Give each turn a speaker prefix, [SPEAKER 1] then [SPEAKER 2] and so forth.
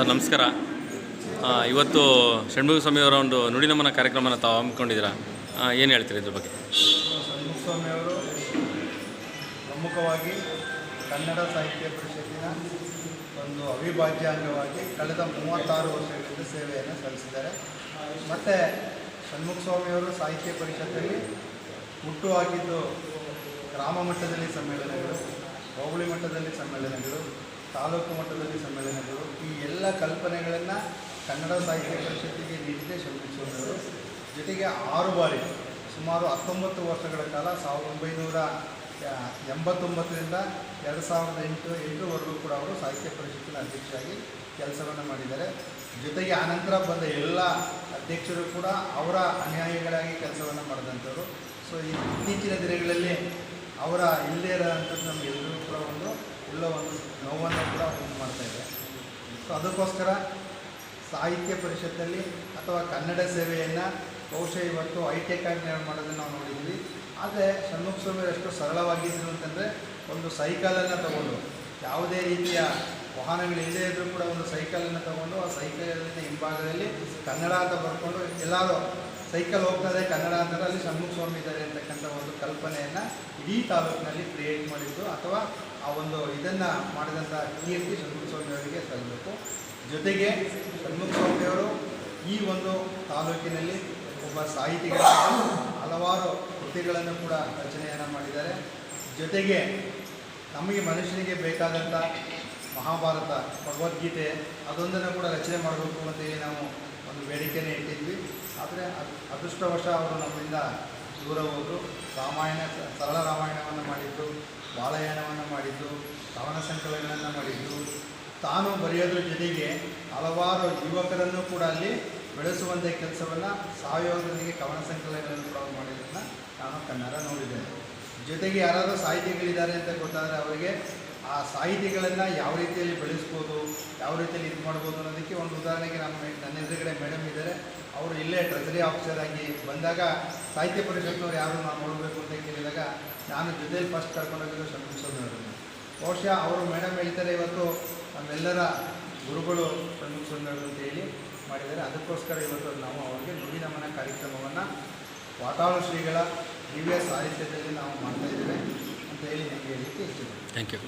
[SPEAKER 1] Sir, ನಮಸ್ಕಾರ. ಇವತ್ತು ಷಣ್ಮುಖ ಸ್ವಾಮಿಯವರ ಒಂದು ನುಡಿನಮನ ಕಾರ್ಯಕ್ರಮನ ತಾವು ಹಮ್ಮಿಕೊಂಡಿದ್ದೀರಾ? ಏನು ಹೇಳ್ತೀರಿ ಇದ್ರ ಬಗ್ಗೆ?
[SPEAKER 2] ಸ್ವಾಮಿಯವರು ಪ್ರಮುಖವಾಗಿ ಕನ್ನಡ ಸಾಹಿತ್ಯ ಪರಿಷತ್ತಿನ ಒಂದು ಅವಿಭಾಜ್ಯ ಅಂಗವಾಗಿ ಕಳೆದ ಮೂವತ್ತಾರು ವರ್ಷಗಳಿಂದ ಸೇವೆಯನ್ನು ಸಲ್ಲಿಸಿದ್ದಾರೆ. ಮತ್ತು ಷಣ್ಮುಖ ಸ್ವಾಮಿಯವರು ಸಾಹಿತ್ಯ ಪರಿಷತ್ತಲ್ಲಿ ಹುಟ್ಟು ಹಾಕಿದ್ದು ಗ್ರಾಮ ಮಟ್ಟದಲ್ಲಿ ಸಮ್ಮೇಳನಗಳು, ಹೋಬಳಿ ಮಟ್ಟದಲ್ಲಿ ಸಮ್ಮೇಳನಗಳು, ತಾಲೂಕು ಮಟ್ಟದಲ್ಲಿ ಸಮ್ಮೇಳನಗಳು ಈ ಎಲ್ಲ ಕಲ್ಪನೆಗಳನ್ನು ಕನ್ನಡ ಸಾಹಿತ್ಯ ಪರಿಷತ್ತಿಗೆ ನೀಡಿದ್ದೇ ಷಣ್ಮುಖ ಜೊತೆಗೆ ಆರು ಬಾರಿ, ಸುಮಾರು ಹತ್ತೊಂಬತ್ತು ವರ್ಷಗಳ ಕಾಲ ಸಾವಿರದ ಒಂಬೈನೂರ ಎಂಬತ್ತೊಂಬತ್ತರಿಂದ ಎರಡು ಸಾವಿರದ ಎಂಟು, ಎಂಟುವರೆಗೂ ಕೂಡ ಅವರು ಸಾಹಿತ್ಯ ಪರಿಷತ್ತಿನ ಅಧ್ಯಕ್ಷರಾಗಿ ಕೆಲಸವನ್ನು ಮಾಡಿದ್ದಾರೆ. ಜೊತೆಗೆ ಆನಂತರ ಬಂದ ಎಲ್ಲ ಅಧ್ಯಕ್ಷರು ಕೂಡ ಅವರ ಅನ್ಯಾಯಗಳಾಗಿ ಕೆಲಸವನ್ನು ಮಾಡಿದಂಥವ್ರು. ಸೊ, ಈ ಇತ್ತೀಚಿನ ದಿನಗಳಲ್ಲಿ ಅವರ ಇಲ್ಲದೇ ಇರೋಂಥದ್ದು ನಮಗೆಲ್ಲರೂ ಕೂಡ ಒಂದು ಎಲ್ಲ ಒಂದು ನೋವನ್ನು ಕೂಡ ಸೊ ಅದಕ್ಕೋಸ್ಕರ ಸಾಹಿತ್ಯ ಪರಿಷತ್ತಲ್ಲಿ ಅಥವಾ ಕನ್ನಡ ಸೇವೆಯನ್ನು ಬಹುಶಃ ಇವತ್ತು ಹೈಟೆಕ್ ಆಗಿ ಮಾಡೋದನ್ನು ನಾವು ನೋಡಿದ್ವಿ. ಆದರೆ ಷಣ್ಮುಖ ಸ್ವಾಮಿ ಎಷ್ಟು ಸರಳವಾಗಿದ್ದರು ಅಂತಂದರೆ ಒಂದು ಸೈಕಲನ್ನು ತಗೊಂಡು ಯಾವುದೇ ರೀತಿಯ ವಾಹನಗಳು ಇಲ್ಲದೇ ಇದ್ದರೂ ಕೂಡ ಒಂದು ಸೈಕಲನ್ನು ತಗೊಂಡು ಆ ಸೈಕಲಿನ ಹಿಂಭಾಗದಲ್ಲಿ ಕನ್ನಡ ಅಂತ ಬರ್ಕೊಂಡು ಎಲ್ಲರೂ ಸೈಕಲ್ ಹೋಗ್ತದೆ ಕನ್ನಡ ಅಂತಾರೆ, ಅಲ್ಲಿ ಷಣ್ಮುಖ ಸ್ವಾಮಿ ಇದ್ದಾರೆ ಅಂತಕ್ಕಂಥ ಒಂದು ಕಲ್ಪನೆಯನ್ನು ಇಡೀ ತಾಲೂಕಿನಲ್ಲಿ ಕ್ರಿಯೇಟ್ ಮಾಡಿದ್ದು ಅಥವಾ ಆ ಒಂದು ಇದನ್ನು ಮಾಡಿದಂಥ ಕೀರ್ತಿ ಷಣ್ಮುಖ ಸ್ವಾಮಿ ಅವರಿಗೆ ಸಲ್ಲಬೇಕು ಜೊತೆಗೆ ಷಣ್ಮುಖ ಸ್ವಾಮಿಯವರು ಈ ಒಂದು ತಾಲೂಕಿನಲ್ಲಿ ಒಬ್ಬ ಸಾಹಿತಿಗಳಾಗಿ ಹಲವಾರು ಕೃತಿಗಳನ್ನು ಕೂಡ ರಚನೆಯನ್ನು ಮಾಡಿದ್ದಾರೆ. ಜೊತೆಗೆ ನಮಗೆ ಮನುಷ್ಯನಿಗೆ ಬೇಕಾದಂಥ ಮಹಾಭಾರತ, ಭಗವದ್ಗೀತೆ ಅದೊಂದನ್ನು ಕೂಡ ರಚನೆ ಮಾಡಬೇಕು ಅಂತೇಳಿ ನಾವು ಒಂದು ಬೇಡಿಕೆನೇ ಇಟ್ಟಿದ್ವಿ. ಆದರೆ ಅದ್- ಅದೃಷ್ಟವಶ ಅವರು ನಮ್ಮಿಂದ ದೂರ ಹೋದರು. ರಾಮಾಯಣ, ಸರಳ ರಾಮಾಯಣವನ್ನು ಮಾಡಿದ್ದು ಬಾಲಯಾನವನ್ನು ಮಾಡಿದ್ದು ಕವನ ಸಂಕಲನಗಳನ್ನು ಮಾಡಿದ್ದು, ತಾನು ಬರೆಯೋದ್ರ ಜೊತೆಗೆ ಹಲವಾರು ಯುವಕರನ್ನು ಕೂಡ ಅಲ್ಲಿ ಬೆಳೆಸುವಂಥ ಕೆಲಸವನ್ನು ಸಾವಯವದೊಂದಿಗೆ ಕವನ ಸಂಕಲನಗಳನ್ನು ಕೂಡ ಮಾಡಿದ್ದನ್ನು ನಾನು ಕನ್ನಡ ನೋಡಿದ್ದೇನೆ. ಜೊತೆಗೆ ಯಾರಾದರೂ ಸಾಹಿತಿಗಳಿದ್ದಾರೆ ಅಂತ ಗೊತ್ತಾದರೆ ಅವರಿಗೆ ಆ ಸಾಹಿತಿಗಳನ್ನು ಯಾವ ರೀತಿಯಲ್ಲಿ ಬೆಳೆಸ್ಬೋದು, ಯಾವ ರೀತಿಯಲ್ಲಿ ಇದು ಮಾಡ್ಬೋದು ಅನ್ನೋದಕ್ಕೆ ಒಂದು ಉದಾಹರಣೆಗೆ ನಮ್ಮ ನನ್ನ ಎದುರುಗಡೆ ಮೇಡಮ್ ಇದ್ದಾರೆ. ಅವರು ಇಲ್ಲೇ ಟ್ರೆಜರಿ ಆಫೀಸರ್ ಆಗಿ ಬಂದಾಗ ಸಾಹಿತ್ಯ ಪರಿಷತ್ನವ್ರು ಯಾರು ನಾವು ನೋಡಬೇಕು ಅಂತ ಕೇಳಿದಾಗ ನಾನು ಜೊತೆ ಫಸ್ಟ್ ಕರ್ಕೊಂಡೋಗಿದ್ದು ಷಣ್ಮುಖಸ್ವಾಮಿಯವರನ್ನು ಬಹುಶಃ ಅವರು ಮೇಡಮ್ ಹೇಳ್ತಾರೆ ಇವತ್ತು ನಮ್ಮೆಲ್ಲರ ಗುರುಗಳು ಷಣ್ಮುಖಸ್ವಾಮಿಯವರು ಅಂತ ಹೇಳಿ ಮಾಡಿದ್ದಾರೆ. ಅದಕ್ಕೋಸ್ಕರ ಇವತ್ತು ನಾವು ಅವರಿಗೆ ನುಡಿ ನಮನ ಕಾರ್ಯಕ್ರಮವನ್ನು ವಾತಾವರಣ ಶ್ರೀಗಳ ದಿವ್ಯ ಸಾಹಿತ್ಯದಲ್ಲಿ ನಾವು ಮಾಡ್ತಾ ಇದ್ದೇವೆ ಅಂತ ಹೇಳಿ ನನಗೆ ಹೇಳಲಿಕ್ಕೆ ಇಷ್ಟ
[SPEAKER 1] ಥ್ಯಾಂಕ್ ಯು